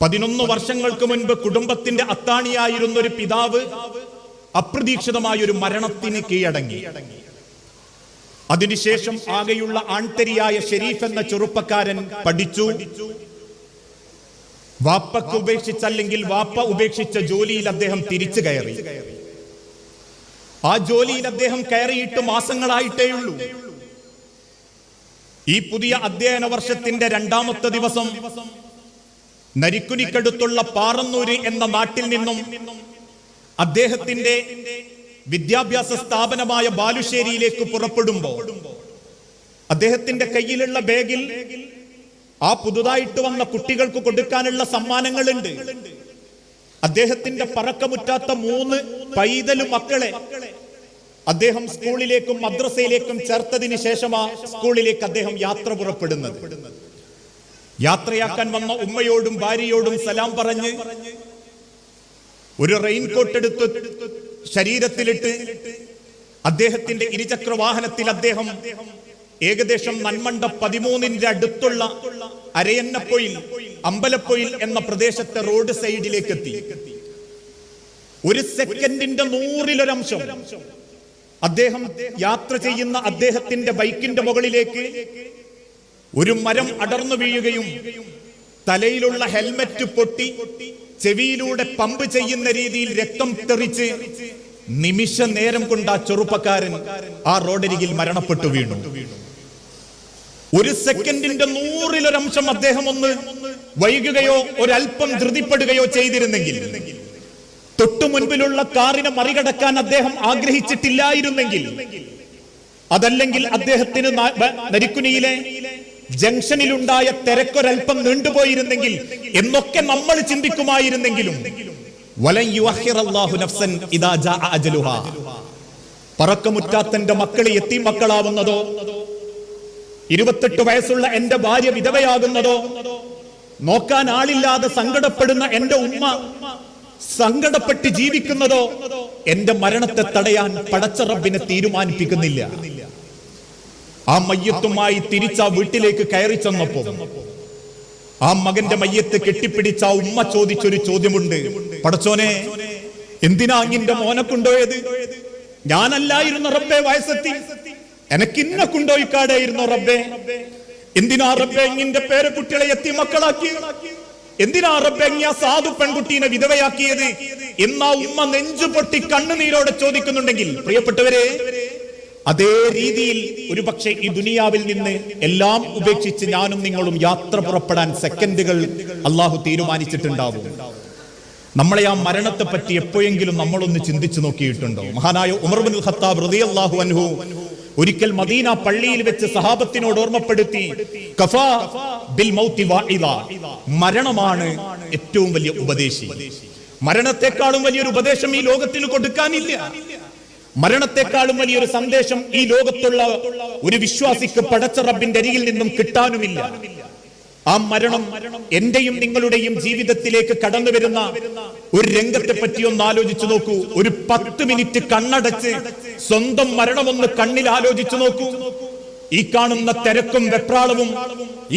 പതിനൊന്ന് വർഷങ്ങൾക്ക് മുൻപ് കുടുംബത്തിന്റെ അത്താണിയായിരുന്ന ഒരു പിതാവ് അപ്രതീക്ഷിതമായ ഒരു മരണത്തിന് കീഴടങ്ങി. അതിനുശേഷം ആകെയുള്ള ആൺതരിയായ ഷെരീഫ് എന്ന ചെറുപ്പക്കാരൻ പഠിച്ചു. വാപ്പക്ക് ഉപേക്ഷിച്ചല്ലെങ്കിൽ വാപ്പ ഉപേക്ഷിച്ച ജോലിയിൽ അദ്ദേഹം തിരിച്ചു കയറി. ആ ജോലിയിൽ അദ്ദേഹം കയറിയിട്ട് മാസങ്ങളായിട്ടേയുള്ളൂ. ഈ പുതിയ അധ്യയന വർഷത്തിന്റെ രണ്ടാമത്തെ ദിവസം നരിക്കുനിക്കടുത്തുള്ള പാറന്നൂര് എന്ന നാട്ടിൽ നിന്നും അദ്ദേഹത്തിന്റെ വിദ്യാഭ്യാസ സ്ഥാപനമായ ബാലുശ്ശേരിയിലേക്ക് പുറപ്പെടുമ്പോൾ അദ്ദേഹത്തിന്റെ കയ്യിലുള്ള ബാഗിൽ ആ പുതുതായിട്ട് വന്ന കുട്ടികൾക്ക് കൊടുക്കാനുള്ള സമ്മാനങ്ങളുണ്ട്. അദ്ദേഹത്തിന്റെ പറക്കമുറ്റാത്ത മൂന്ന് പൈതൽ മക്കളെ അദ്ദേഹം സ്കൂളിലേക്കും മദ്രസയിലേക്കും ചേർത്തതിന് ശേഷമാ സ്കൂളിലേക്ക് അദ്ദേഹം യാത്ര പുറപ്പെടുന്നത്. യാത്രയാക്കാൻ വന്ന ഉമ്മയോടും ഭാര്യയോടും സലാം പറഞ്ഞ് ഒരു റെയിൻകോട്ട് എടുത്ത് ശരീരത്തിലിട്ട് അദ്ദേഹത്തിന്റെ ഇരുചക്ര വാഹനത്തിൽ അദ്ദേഹം ഏകദേശം നന്മണ്ട പതിമൂന്നിന്റെ അടുത്തുള്ള അരയന്നപ്പൊയിൽ അമ്പലപ്പൊയിൽ എന്ന പ്രദേശത്തെ റോഡ് സൈഡിലേക്ക് എത്തി ഒരു സെക്കൻഡിന്റെ നൂറിലൊരംശം അദ്ദേഹം യാത്ര ചെയ്യുന്ന അദ്ദേഹത്തിന്റെ ബൈക്കിന്റെ മുകളിലേക്ക് ഒരു മരം അടർന്നു വീഴുകയും തലയിലുള്ള ഹെൽമറ്റ് പൊട്ടി ചെവിയിലൂടെ പമ്പ് ചെയ്യുന്ന രീതിയിൽ രക്തം തെറിച്ച് നിമിഷ നേരം കൊണ്ട് ആ ചെറുപ്പക്കാരൻ ആ റോഡരികിൽ മരണപ്പെട്ടു വീണു. ഒരു സെക്കൻഡിന്റെ നൂറിലൊരംശം അദ്ദേഹം ഒന്ന് വൈകുകയോ ഒരൽപ്പം ധൃതിപ്പെടുകയോ ചെയ്തിരുന്നെങ്കിൽ തൊട്ടു മുൻപിലുള്ള കാറിനെ മറികടക്കാൻ അദ്ദേഹം ആഗ്രഹിച്ചിട്ടില്ലായിരുന്നെങ്കിൽ അതല്ലെങ്കിൽ അദ്ദേഹത്തിന് നരിക്കുനിയിലെ ജംഗ്ഷനിലുണ്ടായ തിരക്കൊരൽപ്പം നീണ്ടുപോയിരുന്നെങ്കിൽ എന്നൊക്കെ നമ്മൾ ചിന്തിക്കുമായിരുന്നെങ്കിലും. പറക്കമുറ്റാത്തന്റെ മക്കൾ എത്തി മക്കളാവുന്നതോ? ഇരുപത്തെട്ട് വയസ്സുള്ള എന്റെ ഭാര്യ വിധവയാകുന്നതോ? നോക്കാൻ ആളില്ലാതെ സങ്കടപ്പെടുന്ന എന്റെ ഉമ്മ സങ്കടപ്പെട്ട് ജീവിക്കുന്നതോ? എന്റെ മരണത്തെ തടയാൻ പടച്ച റബ്ബിനെ തീരുമാനിപ്പിക്കുന്നില്ല. ആ മയ്യത്തുമായി തിരിച്ച വീട്ടിലേക്ക് കയറി ചെന്നപ്പോ ആ മകന്റെ മയ്യത്ത് കെട്ടിപ്പിടിച്ച ഉമ്മ ചോദിച്ചൊരു ചോദ്യമുണ്ട്. പടച്ചോനെ എന്തിനാ അങ്ങിന്റെ മോനെ കൊണ്ടുപോയത്? ഞാനല്ലായിരുന്നു റബ്ബെ വയസ്സെത്തി. എനക്ക് ഇന്ന കൊണ്ടുപോയിക്കാടായിരുന്നു റബ്ബെ. എന്തിനാ റബ്ബെ ഇങ്ങിന്റെ പേരക്കുട്ടികളെ എത്തി മക്കളാക്കി? എന്തിനാ റബ്ബെ ആ സാധു പെൺകുട്ടീനെ വിധവയാക്കിയത്? എന്നാ ഉമ്മ നെഞ്ചു പൊട്ടി കണ്ണുനീരോടെ ചോദിക്കുന്നുണ്ടെങ്കിൽ പ്രിയപ്പെട്ടവരെ അതേ രീതിയിൽ ഒരുപക്ഷെ ഈ ദുനിയാവിൽ നിന്ന് എല്ലാം ഉപേക്ഷിച്ച് ഞാനും നിങ്ങളും യാത്ര പുറപ്പെടാൻ സെക്കൻഡുകൾ അള്ളാഹു തീരുമാനിച്ചിട്ടുണ്ടാവും. നമ്മളെ ആ മരണത്തെ പറ്റി എപ്പോഴെങ്കിലും നമ്മളൊന്ന് ചിന്തിച്ചു നോക്കിയിട്ടുണ്ടോ? മഹാനായ ഉമർബുൽ ഖത്താബ് റളിയല്ലാഹു അൻഹു ഒരിക്കൽ മദീന പള്ളിയിൽ വെച്ച് സഹാബത്തിനോട് ഓർമ്മപ്പെടുത്തി കഫാ ബിൽ. മരണമാണ് ഏറ്റവും വലിയ ഉപദേശി. മരണത്തെക്കാളും വലിയൊരു ഉപദേശം ഈ ലോകത്തിന് കൊടുക്കാനില്ല. മരണത്തെക്കാളും വലിയൊരു സന്ദേശം ഈ ലോകത്തുള്ള ഒരു വിശ്വാസിക്ക് പടച്ച റബ്ബിന്റെ അരിയിൽ നിന്നും കിട്ടാനുമില്ല. ആ മരണം എന്റെയും നിങ്ങളുടെയും ജീവിതത്തിലേക്ക് കടന്നു വരുന്ന ഒരു രംഗത്തെ പറ്റി ഒന്ന് ആലോചിച്ചു നോക്കൂ. ഒരു പത്ത് മിനിറ്റ് കണ്ണടച്ച് സ്വന്തം മരണമൊന്ന് കണ്ണിൽ ആലോചിച്ചു നോക്കൂ. ഈ കാണുന്ന തിരക്കും വെപ്രാളവും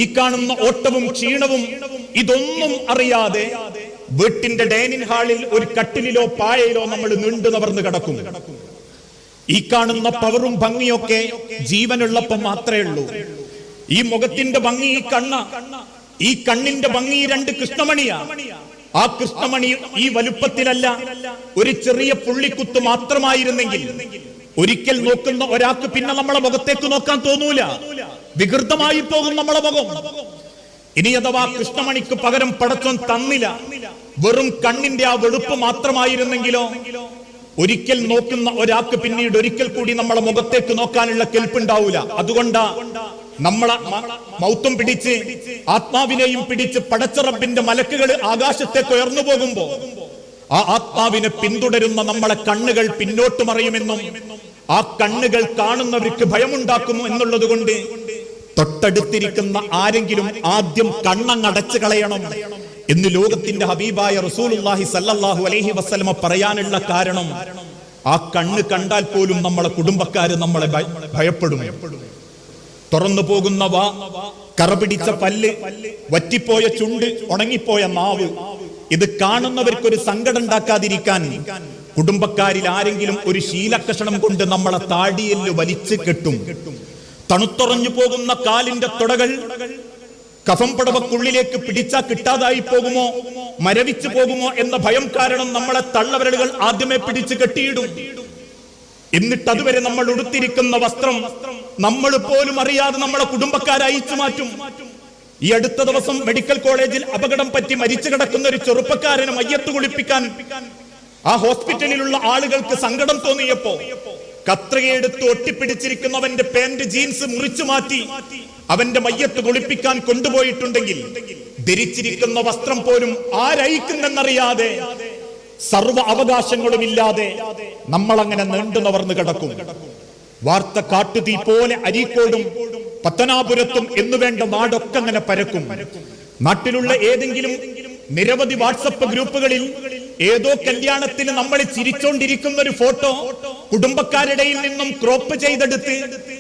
ഈ കാണുന്ന ഓട്ടവും ക്ഷീണവും ഇതൊന്നും അറിയാതെ വീട്ടിന്റെ ഡൈനിങ് ഹാളിൽ ഒരു കട്ടിലിലോ പായയിലോ നമ്മൾ നീണ്ടു നവർന്ന് കിടക്കും ഈ കാണുന്ന പവറും ഭംഗിയൊക്കെ ജീവനുള്ളപ്പം മാത്രമേ ഉള്ളൂ. ഈ മുഖത്തിന്റെ ഭംഗി ഈ കണ്ണ ഈ കണ്ണിന്റെ ഭംഗി രണ്ട് കൃഷ്ണമണിയാ. ആ കൃഷ്ണമണി ഈ വലുപ്പത്തിലല്ല ഒരു ചെറിയ പുള്ളിക്കുത്ത് മാത്രമായിരുന്നെങ്കിൽ. ഒരിക്കൽ നോക്കുന്ന ഒരാൾക്ക് പിന്നെ നമ്മളെ മുഖത്തേക്ക് നോക്കാൻ തോന്നൂല. വികൃതമായി പോകും നമ്മളെ മുഖം. ഇനി അഥവാ കൃഷ്ണമണിക്ക് പകരം പടച്ചോൻ തന്നില്ല. വെറും കണ്ണിന്റെ ആ വെളുപ്പ് മാത്രമായിരുന്നെങ്കിലോ ഒരിക്കൽ നോക്കുന്ന ഒരാൾക്ക് പിന്നീട് ഒരിക്കൽ കൂടി നമ്മളെ മുഖത്തേക്ക് നോക്കാനുള്ള കെൽപ്പുണ്ടാവൂല. അതുകൊണ്ടാ നമ്മളെ മൗത്തും പിടിച്ച് ആത്മാവിനെയും പിടിച്ച് പടച്ചറപ്പിന്റെ മലക്കുകൾ ആകാശത്തേക്ക് ഉയർന്നു പോകുമ്പോ ആ ആത്മാവിനെ പിന്തുടരുന്ന നമ്മളെ കണ്ണുകൾ പിന്നോട്ട് മറയുമെന്നും ആ കണ്ണുകൾ കാണുന്നവർക്ക് ഭയമുണ്ടാക്കുന്നു എന്നുള്ളത് കൊണ്ട് തൊട്ടടുത്തിരിക്കുന്ന ആരെങ്കിലും ആദ്യം കണ്ണങ്ങടച്ചു കളയണം. എന്ന് ലോകത്തിന്റെ ഹബീബായ റസൂലുള്ളാഹി സല്ലല്ലാഹു അലൈഹി വസല്ലമ പറയാനുള്ള കാരണം ആ കണ്ണ് കണ്ടാൽ പോലും നമ്മളെ കുടുംബക്കാര് നമ്മളെ ഭയ- ഭയപ്പെടും. തുറന്നു പോകുന്ന വാ കറപിടിച്ച പല്ല് വറ്റിപ്പോയ ചുണ്ട് ഉണങ്ങിപ്പോയ മാവ്. ഇത് കാണുന്നവർക്കൊരു സങ്കടം ഉണ്ടാക്കാതിരിക്കാൻ കുടുംബക്കാരിൽ ആരെങ്കിലും ഒരു ശീലക്കഷണം കൊണ്ട് നമ്മളെ താടിയെല്ല് വലിച്ചു കെട്ടും. തണുത്തുറഞ്ഞു പോകുന്ന കാലിന്റെ തുടകൾ കഫം പടവക്കുള്ളിലേക്ക് പിടിച്ചാ കിട്ടാതായി പോകുമോ? മരവിച്ചു പോകുമോ എന്ന ഭയം കാരണം നമ്മളെ തള്ളവരലുകൾ ആദ്യമേ പിടിച്ചു കെട്ടിയിടും. എന്നിട്ട് അതുവരെ നമ്മൾ ഉടുത്തിരിക്കുന്ന വസ്ത്രം നമ്മൾ പോലും അറിയാതെ നമ്മളെ കുടുംബക്കാരെ അയച്ചു മാറ്റും. ഈ അടുത്ത ദിവസം മെഡിക്കൽ കോളേജിൽ അപകടം പറ്റി മരിച്ചു കിടക്കുന്ന ഒരു ചെറുപ്പക്കാരന് മയ്യത്ത് കുളിപ്പിക്കാൻ ആ ഹോസ്പിറ്റലിലുള്ള ആളുകൾക്ക് സങ്കടം തോന്നിയപ്പോ കത്രികയെടുത്ത് ഒട്ടിപ്പിടിച്ചിരിക്കുന്നവന്റെ പാന്റ് ജീൻസ് മുറിച്ചു മാറ്റി അവന്റെ മയ്യത്ത് കുളിപ്പിക്കാൻ കൊണ്ടുപോയിട്ടുണ്ടെങ്കിൽ ധരിച്ചിരിക്കുന്ന വസ്ത്രം പോലും ആരയിക്കുന്നെന്നറിയാതെ സർവ അവകാശങ്ങളും ഇല്ലാതെ നമ്മൾ അങ്ങനെ നീണ്ടു നവർന്ന് കിടക്കും. വാർത്ത കാട്ടുതീ പോലെ അരീക്കോടും പത്തനാപുരത്തും എന്നു വേണ്ട നാടൊക്കെ അങ്ങനെ പരക്കും. നാട്ടിലുള്ള ഏതെങ്കിലും നിരവധി വാട്സപ്പ് ഗ്രൂപ്പുകളിൽ ഏതോ കല്യാണത്തിന് നമ്മൾ ചിരിച്ചോണ്ടിരിക്കുന്ന ഒരു ഫോട്ടോ കുടുംബക്കാരുടെയിൽ നിന്നും ക്രോപ്പ് ചെയ്തെടുത്ത്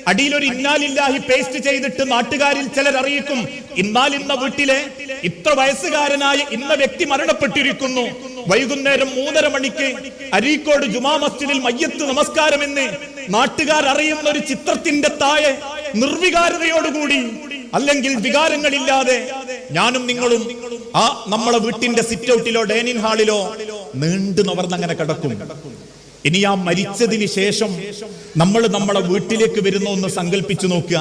അടിയിലൊരു ഇന്നാലില്ലാഹി പേസ്റ്റ് ചെയ്തിട്ട് നാട്ടുകാരിൽ ചിലർ അറിയിക്കും ഇന്നാൽ ഇന്ന വീട്ടിലെ ഇത്ര വയസ്സുകാരനായ ഇന്ന വ്യക്തി മരണപ്പെട്ടിരിക്കുന്നു. വൈകുന്നേരം മൂന്നര മണിക്ക് അരീക്കോട് ജുമാ മസ്ജിദിൽ മയ്യത്ത് നമസ്കാരമെന്ന് നാട്ടുകാർ അറിയുന്ന ഒരു ചിത്രത്തിന്റെ താഴെ നിർവികാരതയോടുകൂടി അല്ലെങ്കിൽ വികാരങ്ങളില്ലാതെ ഞാനും നിങ്ങളും ആ നമ്മളെ വീട്ടിന്റെ സിറ്റ് ഔട്ടിലോ ഡൈനിങ് ഹാളിലോ നീണ്ടു നവർന്നങ്ങനെ കിടക്കും. ഇനി ആ മരിച്ചതിന് ശേഷം നമ്മൾ നമ്മളെ വീട്ടിലേക്ക് വരുന്ന ഒന്ന് സങ്കല്പിച്ചു നോക്കുക.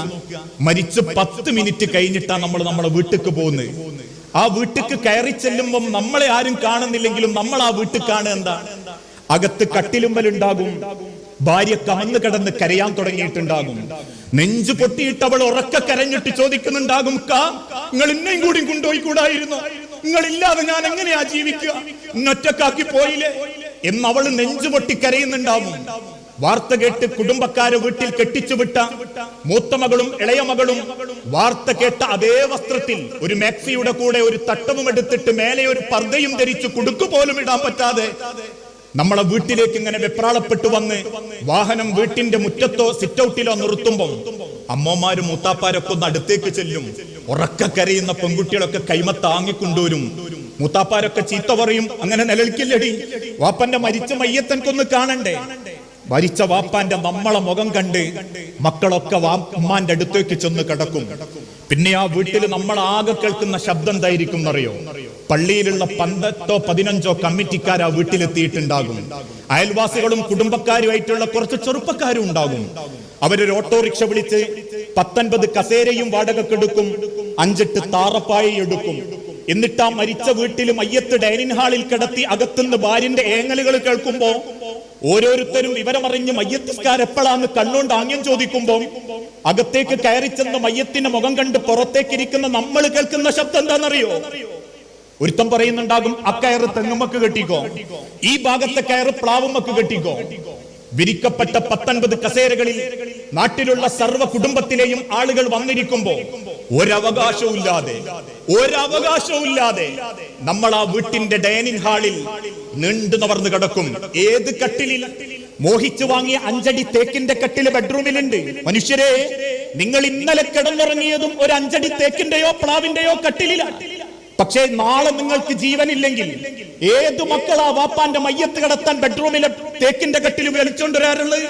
മരിച്ച് പത്ത് മിനിറ്റ് കഴിഞ്ഞിട്ടാണ് നമ്മൾ നമ്മളെ വീട്ടിലേക്ക് പോകുന്നത്. ആ വീട്ടിക്ക് കയറി ചെല്ലുമ്പം നമ്മളെ ആരും കാണുന്നില്ലെങ്കിലും നമ്മൾ ആ വീട്ടിൽ കാണുക എന്താ? അകത്ത് കട്ടിലുമ്പലുണ്ടാകും ഭാര്യ കമന്ന് കിടന്ന് കരയാൻ തുടങ്ങിയിട്ടുണ്ടാകും. നെഞ്ചു പൊട്ടിയിട്ട് അവൾ ഉറക്ക കരഞ്ഞിട്ട് ചോദിക്കുന്നുണ്ടാകും കാ നിങ്ങൾ ഇന്നേം കൂടി കൊണ്ടുപോയി കൂടായിരുന്നു നിങ്ങളില്ലാതെ ഞാൻ എങ്ങനെയാ ജീവിക്കുക? ഇന്നൊറ്റക്കാക്കി പോയില്ലേ? എന്ന് നെഞ്ചുപൊട്ടി നെഞ്ചു പൊട്ടി കരയുന്നുണ്ടാവും വാർത്ത കേട്ട് കുടുംബക്കാരെ വീട്ടിൽ കെട്ടിച്ചുവിട്ട മൂത്ത മകളും ഇളയ മകളും വാർത്ത കേട്ട അതേ വസ്ത്രത്തിൽ ഒരു മാക്സിയുടെ കൂടെ ഒരു തട്ടവും എടുത്തിട്ട് മേലെ ഒരു പർദ്ദയും ധരിച്ച് കുടുക്കു പോലും ഇടാൻ പറ്റാതെ നമ്മളെ വീട്ടിലേക്ക് ഇങ്ങനെ വെപ്രാളപ്പെട്ടു വന്ന് വാഹനം വീട്ടിന്റെ മുറ്റത്തോ സിറ്റൌട്ടിലോ നിർത്തുമ്പോൾ അമ്മമാരും മൂത്താപ്പാരൊക്കെ ഒന്ന് അടുത്തേക്ക് ചെല്ലും. ഉറക്ക കരയുന്ന പെൺകുട്ടികളൊക്കെ കൈമ താങ്ങിക്കൊണ്ടുവരും. മൂത്താപ്പാരൊക്കെ ചീത്ത പറയും. അങ്ങനെ നിലനിൽക്കില്ലടി. വാപ്പന്റെ മരിച്ച മയ്യത്തൻ കൊന്ന് കാണണ്ടേ? മരിച്ച വാപ്പാന്റെ നമ്മളെ മുഖം കണ്ട് മക്കളൊക്കെ വാപ്പമാന്റെ അടുത്തേക്ക് ചെന്ന് കിടക്കും. പിന്നെ ആ വീട്ടിൽ നമ്മൾ ആകെ കേൾക്കുന്ന ശബ്ദം എന്തായിരിക്കും എന്നറിയോ? പള്ളിയിലുള്ള പന്തത്തോ പതിനഞ്ചോ കമ്മിറ്റിക്കാർ ആ വീട്ടിലെത്തിയിട്ടുണ്ടാകും. അയൽവാസികളും കുടുംബക്കാരുമായിട്ടുള്ള കുറച്ച് ചെറുപ്പക്കാരും ഉണ്ടാകും. അവരൊരു ഓട്ടോറിക്ഷ വിളിച്ച് പത്തൊൻപത് കസേരയും വാടകക്കെടുക്കും അഞ്ചെട്ട് താറപ്പായി എടുക്കും. എന്നിട്ട് ആ മരിച്ച വീട്ടിൽ മയ്യത്ത് ഡൈനിങ് ഹാളിൽ കിടത്തി അകത്തുനിന്ന് ഭാര്യന്റെ ഏങ്ങലുകൾ കേൾക്കുമ്പോ ഓരോരുത്തരും വിവരമറിഞ്ഞ് മയ്യത്തിസ്കാർ എപ്പോഴാന്ന് കണ്ണുകൊണ്ട് ആംഗ്യം ചോദിക്കുമ്പോ അകത്തേക്ക് കയറി ചെന്ന് മയ്യത്തിന്റെ മുഖം കണ്ട് പുറത്തേക്കിരിക്കുന്ന നമ്മൾ കേൾക്കുന്ന ശബ്ദം എന്താണെന്നറിയോ? ഒരുത്തം പറയുന്നുണ്ടാകും അക്കയറ് തെങ്ങുമക്ക് കെട്ടിക്കോ. ഈ ഭാഗത്തെ കയറ് പ്ലാവുമക്ക് കെട്ടിക്കോ. വിരിക്കപ്പെട്ട പത്തൊൻപത് കസേരകളിൽ നാട്ടിലുള്ള സർവ കുടുംബത്തിലെയും ആളുകൾ വന്നിരിക്കുമ്പോ ഒരവകാശവും ഇല്ലാതെ ഒരവകാശവും ഇല്ലാതെ നമ്മൾ ആ വീട്ടിന്റെ ഡൈനിങ് ഹാളിൽ നീണ്ടു നവർന്നു കിടക്കും. ഏത് കട്ടിലിൽ? മോഹിച്ചു വാങ്ങിയ അഞ്ചടി തേക്കിന്റെ കട്ടിൽ ബെഡ്റൂമിലുണ്ട്. മനുഷ്യരെ നിങ്ങൾ ഇന്നലെ കിടന്നുറങ്ങിയതും ഒരു അഞ്ചടി തേക്കിന്റെയോ പ്ലാവിന്റെയോ കട്ടിലിലാണ് പക്ഷേ നാളെ നിങ്ങൾക്ക് ജീവനില്ലെങ്കിൽ ഏതു മക്കളാ വാപ്പാന്റെ മയ്യത്ത് കിടത്താൻ ബെഡ്റൂമിലെ തേക്കിന്റെ കട്ടിൽ വലിച്ചോണ്ടുവരാറുള്ളത്.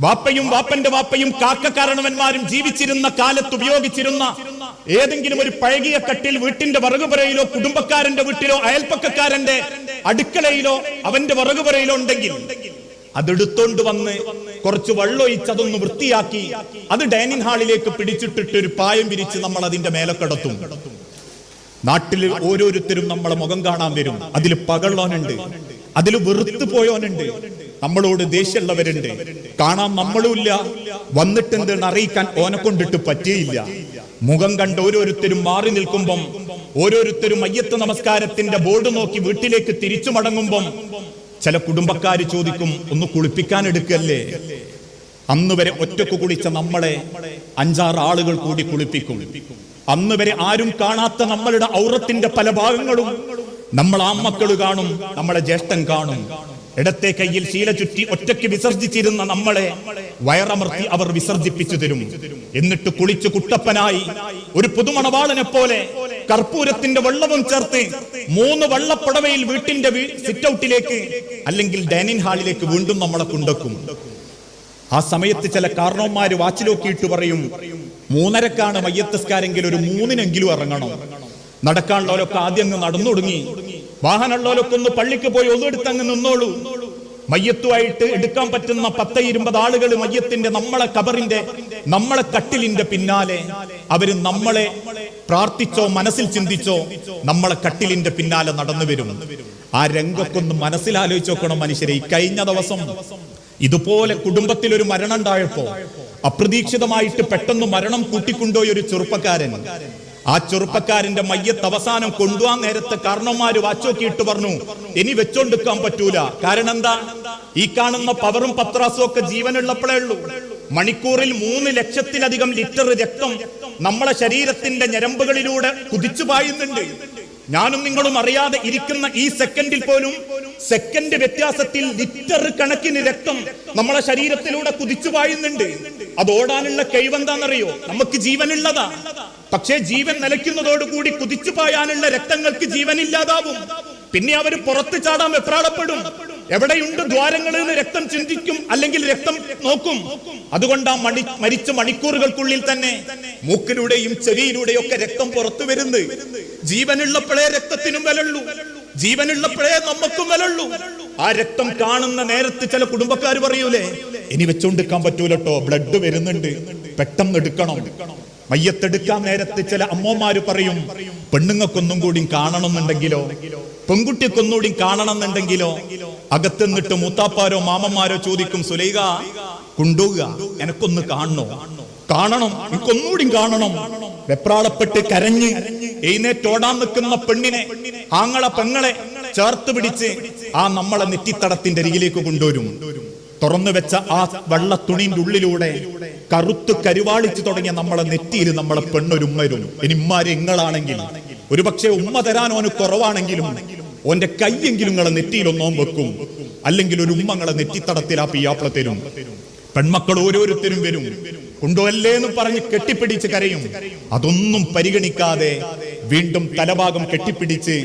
വാപ്പയും വാപ്പന്റെ വാപ്പയും കാക്കക്കാരണവന്മാരും ജീവിച്ചിരുന്ന കാലത്ത് ഉപയോഗിച്ചിരുന്ന ഏതെങ്കിലും ഒരു പഴകിയ കട്ടിൽ വീട്ടിന്റെ വറകുപുരയിലോ കുടുംബക്കാരന്റെ വീട്ടിലോ അയൽപ്പക്കക്കാരന്റെ അടുക്കളയിലോ അവന്റെ വറകുപുരയിലോ ഉണ്ടെങ്കിൽ അതെടുത്തോണ്ട് വന്ന് കുറച്ച് വെള്ളമൊഴിച്ച് അതൊന്ന് വൃത്തിയാക്കി അത് ഡൈനിങ് ഹാളിലേക്ക് പിടിച്ചിട്ടിട്ട് ഒരു പായം വിരിച്ച് നമ്മൾ അതിന്റെ മേലെ കിടത്തും. നാട്ടിൽ ഓരോരുത്തരും നമ്മളെ മുഖം കാണാൻ വരും. അതിൽ പകള്ളോനുണ്ട് അതിൽ വെറുത്തു പോയോനുണ്ട് നമ്മളോട് ദേഷ്യമുള്ളവരുണ്ട്. കാണാൻ നമ്മളുമില്ല. വന്നിട്ടെന്തെന്ന് അറിയിക്കാൻ ഓനെ കൊണ്ടിട്ട് പറ്റിയില്ല. മുഖം കണ്ട് ഓരോരുത്തരും മാറി നിൽക്കുമ്പം ഓരോരുത്തരും അയ്യത്ത് നമസ്കാരത്തിന്റെ ബോർഡ് നോക്കി വീട്ടിലേക്ക് തിരിച്ചു മടങ്ങുമ്പം ചില കുടുംബക്കാർ ചോദിക്കും ഒന്ന് കുളിപ്പിക്കാൻ എടുക്കല്ലേ? അന്ന് വരെ ഒറ്റയ്ക്ക് കുളിച്ച നമ്മളെ അഞ്ചാറ് ആളുകൾ കൂടി കുളിപ്പിക്കും. അന്ന് വരെ ആരും കാണാത്ത നമ്മളുടെ ഔറത്തിന്റെ പല ഭാഗങ്ങളും നമ്മൾ ആമ്മക്കൾ കാണും നമ്മളെ ജ്യേഷ്ഠൻ കാണും. ഇടത്തെ കയ്യിൽ ശീല ചുറ്റി ഒറ്റയ്ക്ക് വിസർജിച്ചിരുന്ന നമ്മളെ വയറമർത്തി അവർ വിസർജിപ്പിച്ചു തരും. എന്നിട്ട് കുളിച്ചു കുട്ടപ്പനായി ഒരു പുതുമണവാളനെ പോലെ കർപ്പൂരത്തിന്റെ വെള്ളവും ചേർത്ത് മൂന്ന് വള്ളപ്പടവയിൽ വീട്ടിന്റെ സിറ്റ് ഔട്ടിലേക്ക് അല്ലെങ്കിൽ ഡൈനിങ് ഹാളിലേക്ക് വീണ്ടും നമ്മളെ കൊണ്ടക്കും ആ സമയത്ത് ചില കാരണവന്മാര് വാച്ചിലോക്കിയിട്ട് പറയും മൂന്നരക്കാണ് മയ്യത്തസ്കാരെങ്കിൽ ഒരു മൂന്നിനെങ്കിലും ഇറങ്ങണം. നടക്കാനുള്ളവരൊക്കെ ആദ്യം അങ്ങ് നടന്നൊടുങ്ങി. വാഹനമുള്ളവരൊക്കെ ഒന്ന് പള്ളിക്ക് പോയി ഒന്നെടുത്ത് അങ്ങ് നിന്നോളൂ. മയ്യത്തുമായിട്ട് എടുക്കാൻ പറ്റുന്ന പത്ത് ഇരുപത് ആളുകൾ മയ്യത്തിന്റെ നമ്മളെ കബറിന്റെ നമ്മളെ കട്ടിലിന്റെ പിന്നാലെ. അവർ നമ്മളെ പ്രാർത്ഥിച്ചോ മനസ്സിൽ ചിന്തിച്ചോ നമ്മളെ കട്ടിലിന്റെ പിന്നാലെ നടന്നു വരും. ആ രംഗൊക്കെ ഒന്ന് മനസ്സിലാലോചിച്ച് നോക്കണം മനുഷ്യരെ. ഈ കഴിഞ്ഞ ദിവസം ഇതുപോലെ കുടുംബത്തിൽ ഒരു മരണം ഉണ്ടായപ്പോ അപ്രതീക്ഷിതമായിട്ട് പെട്ടെന്ന് മരണം കൂട്ടിക്കൊണ്ടുപോയ ഒരു ചെറുപ്പക്കാരൻ ആ ചെറുപ്പക്കാരന്റെ മയ്യത്ത് അവസാനം കൊണ്ടുപോകാൻ നേരത്തെ കാരണന്മാര് വാച്ചോക്കിയിട്ട് പറഞ്ഞു ഇനി വെച്ചോണ്ടിരിക്കാൻ പറ്റൂല. കാരണം എന്താ? ഈ കാണുന്ന പവറും പത്രാസും ഒക്കെ ജീവനുള്ളപ്പോഴേ ഉള്ളൂ. മണിക്കൂറിൽ മൂന്ന് ലക്ഷത്തിലധികം ലിറ്റർ രക്തം നമ്മളെ ശരീരത്തിന്റെ ഞരമ്പുകളിലൂടെ കുതിച്ചു പായുന്നുണ്ട്. ഞാനും നിങ്ങളും അറിയാതെ ഇരിക്കുന്ന ഈ സെക്കൻഡിൽ പോലും സെക്കൻഡ് വ്യത്യാസത്തിൽ ലിറ്റർ കണക്കിന് രക്തം നമ്മളെ ശരീരത്തിലൂടെ കുതിച്ചു പായുന്നുണ്ട്. അത് ഓടാനുള്ള കഴിവെന്താണെന്നറിയോ നമുക്ക് ജീവനുള്ളതാ. പക്ഷേ ജീവൻ നിലയ്ക്കുന്നതോടുകൂടി കുതിച്ചു പായാനുള്ള രക്തങ്ങൾക്ക് ജീവൻ ഇല്ലാതാവും പിന്നെ അവർ പുറത്ത് ചാടാൻ വെപ്രാളപ്പെടും. എവിടെയുണ്ട് ദ്വാരങ്ങളിൽ നിന്ന് രക്തം ചിന്തിക്കും അല്ലെങ്കിൽ രക്തം നോക്കും. അതുകൊണ്ട് ആ മണി മരിച്ച മണിക്കൂറുകൾക്കുള്ളിൽ തന്നെ മൂക്കിലൂടെയും ചെവിയിലൂടെയും ഒക്കെ രക്തം പുറത്തു വരുന്നത്. ജീവനുള്ളപ്പോഴേ രക്തത്തിനും വിലള്ളൂ ജീവനുള്ളപ്പോഴേ നമുക്കും വിലള്ളൂ ആ രക്തം കാണുന്ന നേരത്ത് ചില കുടുംബക്കാർ പറയൂലേ ഇനി വെച്ചോണ്ടിരിക്കാൻ പറ്റൂലട്ടോ ബ്ലഡ് വരുന്നുണ്ട്. പെട്ടെന്ന് എടുക്കണം. മയ്യത്തെടുക്കാൻ നേരത്തെ ചില അമ്മമാര് പറയും പെണ്ണുങ്ങൾക്കൊന്നും കൂടി കാണണമെന്നുണ്ടെങ്കിലോ? പെൺകുട്ടിക്കൊന്നുകൂടി കാണണമെന്നുണ്ടെങ്കിലോ? അകത്തുനിന്നിട്ട് മൂത്താപ്പാരോ മാമന്മാരോ ചോദിക്കും സുലൈക കൊണ്ടുപോവുക. എനക്കൊന്ന് കാണണോ? കാണണം. എനിക്കൊന്നുകൂടി കാണണം. വെപ്രാളപ്പെട്ട് കരഞ്ഞ് എഴുന്നേറ്റോടാൻ നിൽക്കുന്ന പെണ്ണിനെ ആങ്ങളെ പെങ്ങളെ ചേർത്ത് പിടിച്ച് ആ നമ്മളെ നെറ്റിത്തടത്തിന്റെ അരികിലേക്ക് കൊണ്ടുവരും. തുറന്നു വെച്ച ആ വെള്ള തുണിന്റെ ഉള്ളിലൂടെ കറുത്ത് കരുവാളിച്ചു തുടങ്ങിയ നമ്മളെ നെറ്റിയിൽ നമ്മളെ പെണ്ണൊരുമ്മരും. ഇനി ഉമ്മാര് എങ്ങളാണെങ്കിൽ ഒരുപക്ഷെ ഉമ്മ തരാൻ ഓന് കുറവാണെങ്കിലും ഓന്റെ കയ്യെങ്കിലും നിങ്ങളെ നെറ്റിയിലൊന്നോം വെക്കും. അല്ലെങ്കിൽ ഒരു ഉമ്മ ഉമ്മങ്ങളെ നെറ്റിത്തടത്തിൽ ആ പിയാപ്പിള തരും. പെൺമക്കൾ ഓരോരുത്തരും വരും. കൊണ്ടുവല്ലേ എന്ന് പറഞ്ഞ് കെട്ടിപ്പിടിച്ച് കരയും. അതൊന്നും പരിഗണിക്കാതെ വീണ്ടും തലഭാഗം കെട്ടിപ്പിടിച്ച്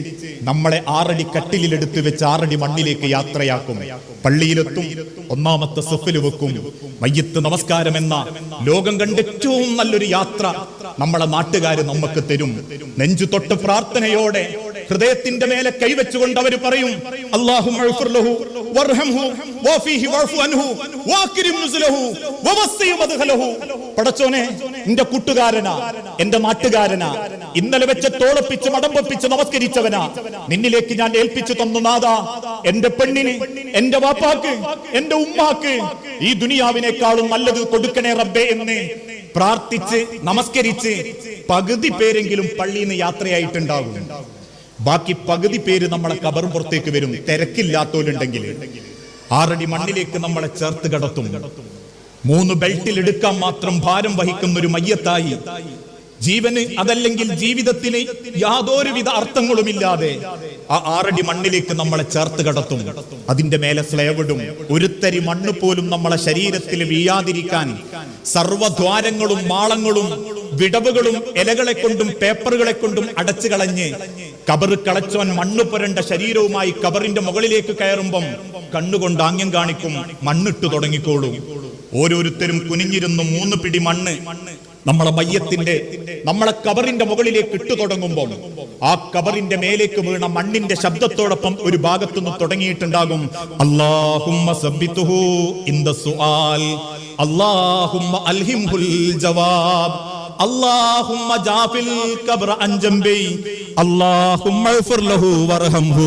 നമ്മളെ ആറടി കട്ടിലെടുത്ത് വെച്ച് ആറടി മണ്ണിലേക്ക് യാത്രയാക്കും. പള്ളിയിലെത്തും ഒന്നാമത്തെ സഫിൽ വെക്കും. മയ്യത്ത് നമസ്കാരം എന്ന ലോകം കണ്ട ഏറ്റവും നല്ലൊരു യാത്ര നമ്മളെ നാട്ടുകാർ നമുക്ക് തരും. നെഞ്ചു തൊട്ട് പ്രാർത്ഥനയോടെ ഹൃദയത്തിന്റെ മേലെ കൈവച്ചുകൊണ്ട് അവർ പറയും മദ്ഖലഹു. പടച്ചോനെ എന്റെ കൂട്ടുകാരനാ എന്റെ നാട്ടുകാരനാ ഇന്നലെ വെച്ച് തോളപ്പിച്ച് മടമ്പൊപ്പിച്ച് നമസ്കരിച്ചവനാ. നിന്നിലേക്ക് ഞാൻ ഏൽപ്പിച്ചു തന്നു നാദാ എന്റെ പെണ്ണിന് എന്റെ വാപ്പാക്ക് എന്റെ ഉമ്മാക്ക്. ഈ ദുനിയാവിനേക്കാളും നല്ലത് കൊടുക്കണേ റബ്ബേ എന്ന് പ്രാർത്ഥിച്ച് നമസ്കരിച്ച് പകുതി പേരെങ്കിലും പള്ളിയിൽ നിന്ന് യാത്രയായിട്ടുണ്ടാകും. ബാക്കി പകുതി പേര് നമ്മളെ കബറും പുറത്തേക്ക് വരും. തിരക്കില്ലാത്തോലുണ്ടെങ്കിൽ ആറടി മണ്ണിലേക്ക് നമ്മളെ ചേർത്ത് കടത്തും. മൂന്ന് ബെൽറ്റിൽ എടുക്കാൻ മാത്രം ഭാരം വഹിക്കുന്ന ഒരു മയ്യത്തായി ജീവന് അതല്ലെങ്കിൽ ജീവിതത്തിന് യാതൊരുവിധ അർത്ഥങ്ങളുമില്ലാതെ ആ ആറടി മണ്ണിലേക്ക് നമ്മളെ ചേർത്ത് കടത്തും. അതിന്റെ മേലെ സ്ലേവിടും ഒരുത്തരി മണ്ണ് പോലും നമ്മളെ ശരീരത്തിൽ വീഴാതിരിക്കാൻ സർവദ്വാരങ്ങളും മാളങ്ങളും വിടവുകളും ഇലകളെ കൊണ്ടും പേപ്പറുകളെ കൊണ്ടും അടച്ചു കളഞ്ഞ് കബർ കളച്ചോൻ മണ്ണ് പുരണ്ട ശരീരവുമായി കബറിന്റെ മുകളിലേക്ക് കയറുമ്പം കണ്ണുകൊണ്ട് ആംഗ്യം കാണിക്കും മണ്ണിട്ട് തുടങ്ങിക്കോളും. ഓരോരുത്തരും കുനിഞ്ഞിരുന്ന് മൂന്ന് പിടി മണ്ണ്. നമ്മളെ മയ്യത്തിന്റെ നമ്മളെ കബറിന്റെ മുകളിലേക്ക് ഇട്ടു തുടങ്ങുമ്പോൾ ആ കബറിന്റെ മേലേക്ക് വീണ മണ്ണിന്റെ ശബ്ദത്തോടൊപ്പം ഒരു ഭാഗത്തുനിന്ന് തുടങ്ങിയിട്ടുണ്ടാകും. അല്ലാഹുമ്മ സബ്ബിതുഹു ഇൻ ദ സുആൽ അല്ലാഹുമ്മ അൽഹിംഹുൽ ജവാബ് اللهم جافل القبر عن جنبي اللهم اغفر له وارحمه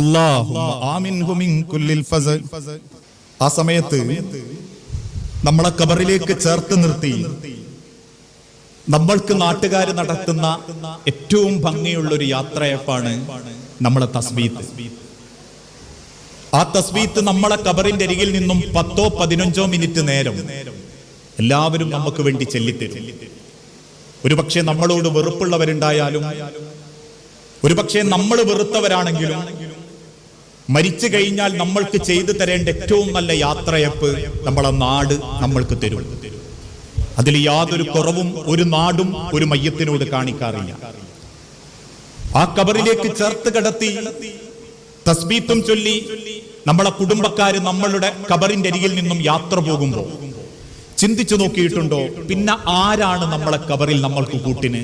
اللهم آمنه من كل الفزع ആ സമയത്ത് നമ്മളെ കബറിലേക്ക് ചേർത്ത് നിർത്തി നമ്മൾക്ക് നാട്ടുകാർ നടത്തുന്ന ഏറ്റവും ഭംഗിയുള്ള ഒരു യാത്രയപ്പാണ് നമ്മളെ തസ്ബീത്ത് ആ തസ്ബീത്ത് നമ്മളെ കബറിന്റെ അരികിൽ നിന്നും പത്തോ പതിനഞ്ചോ മിനിറ്റ് നേരം എല്ലാവരും നമുക്ക് വേണ്ടി ചെല്ലിത്തരും. ഒരുപക്ഷെ നമ്മളോട് വെറുപ്പുള്ളവരുണ്ടായാലും ഒരുപക്ഷെ നമ്മൾ വെറുത്തവരാണെങ്കിലും മരിച്ചു കഴിഞ്ഞാൽ നമ്മൾക്ക് ചെയ്തു തരേണ്ട ഏറ്റവും നല്ല യാത്രയപ്പ് നമ്മളെ നാട് നമ്മൾക്ക് തരും. അതിൽ യാതൊരു കുറവും ഒരു നാടും ഒരു മയ്യത്തിനോട് കാണിക്കാറില്ല. ആ കബറിലേക്ക് ചേർത്ത് കിടത്തി തസ്ബീത്തും ചൊല്ലി നമ്മളെ കുടുംബക്കാര് നമ്മളുടെ കബറിന്റെ അരികിൽ നിന്നും യാത്ര പോകുമ്പോൾ ചിന്തിച്ചു നോക്കിയിട്ടുണ്ടോ? പിന്നെ ആരാണ് നമ്മളെ കബറിൽ നമ്മൾക്ക് കൂട്ടിന്?